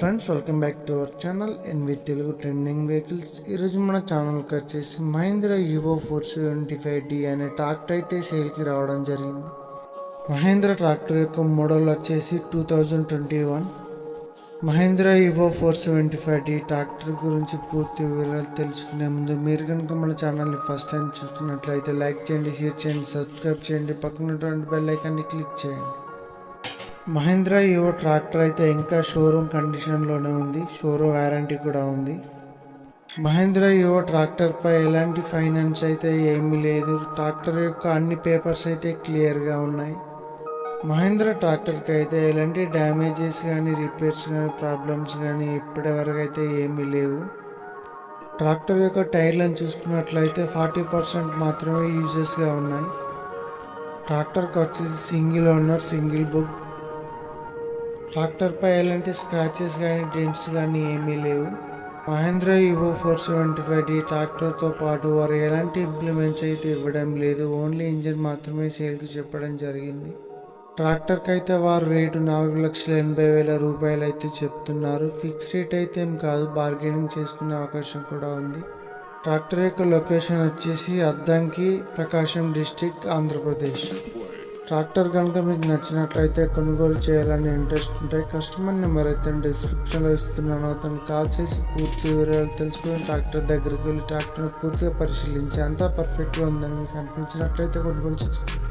Friends welcome back to our channel NV Telugu trending vehicles ఈరోజు మన ఛానల్కి వచ్చేసి Mahindra Yuvo four seventy five D అనే tractor అయితే సేల్కి రావడం జరిగింది. మహేంద్ర ట్రాక్టర్ యొక్క మోడల్ వచ్చేసి two thousand twenty one Mahindra Yuvo four seventy five D tractor గురించి పూర్తి వివరాలు తెలుసుకునే ముందు మీరు కనుక మన ఛానల్ని ఫస్ట్ టైం చూస్తున్నట్లయితే లైక్ చేయండి షేర్ చేయండి సబ్స్క్రైబ్ చేయండి. పక్కనటువంటి బెల్ ఐకాన్ని క్లిక్ చేయండి. మహేంద్ర యువో ట్రాక్టర్ అయితే ఇంకా షోరూమ్ కండిషన్లోనే ఉంది. షోరూమ్ వారంటీ కూడా ఉంది. మహేంద్ర యువో ట్రాక్టర్పై ఎలాంటి ఫైనాన్స్ అయితే ఏమీ లేదు. ట్రాక్టర్ యొక్క అన్ని పేపర్స్ అయితే క్లియర్గా ఉన్నాయి. మహేంద్ర ట్రాక్టర్కి అయితే ఎలాంటి డ్యామేజెస్ కానీ రిపేర్స్ కానీ ప్రాబ్లమ్స్ కానీ ఇప్పటివరకు అయితే ఏమీ లేవు. ట్రాక్టర్ యొక్క టైర్లను చూసుకున్నట్లయితే ఫార్టీ పర్సెంట్ మాత్రమే యూజెస్గా ఉన్నాయి. ట్రాక్టర్కి వచ్చేసి సింగిల్ ఓనర్ సింగిల్ బుక్ ట్రాక్టర్పై ఎలాంటి స్క్రాచెస్ కానీ డెంట్స్ కానీ ఏమీ లేవు. మహేంద్ర ఈవో ఫోర్ సెవెంటీ ఫైవ్ డి ట్రాక్టర్తో పాటు వారు ఎలాంటి ఇంప్లిమెంట్స్ అయితే ఇవ్వడం లేదు ఓన్లీ ఇంజిన్ మాత్రమే సేల్కి చెప్పడం జరిగింది. ట్రాక్టర్కి అయితే వారు రేటు నాలుగు లక్షల ఎనభై వేల రూపాయలు అయితే చెప్తున్నారు. ఫిక్స్ రేట్ అయితే ఏం కాదు బార్గెనింగ్ చేసుకునే అవకాశం కూడా ఉంది. ట్రాక్టర్ యొక్క లొకేషన్ వచ్చేసి అద్దంకి ప్రకాశం డిస్టిక్ ఆంధ్రప్రదేశ్. ట్రాక్టర్ కనుక మీకు నచ్చినట్లయితే కొనుగోలు చేయాలని ఇంట్రెస్ట్ ఉంటే కస్టమర్ నెంబర్ అయితే డిస్క్రిప్షన్లో ఇస్తున్నాను. అతను కాల్ చేసి పూర్తి వివరాలు తెలుసుకొని ట్రాక్టర్ దగ్గరికి వెళ్ళి ట్రాక్టర్ని పూర్తిగా పరిశీలించి అంతా పర్ఫెక్ట్గా ఉందని మీకు అనిపించినట్లయితే కొనుగోలు చేసుకోండి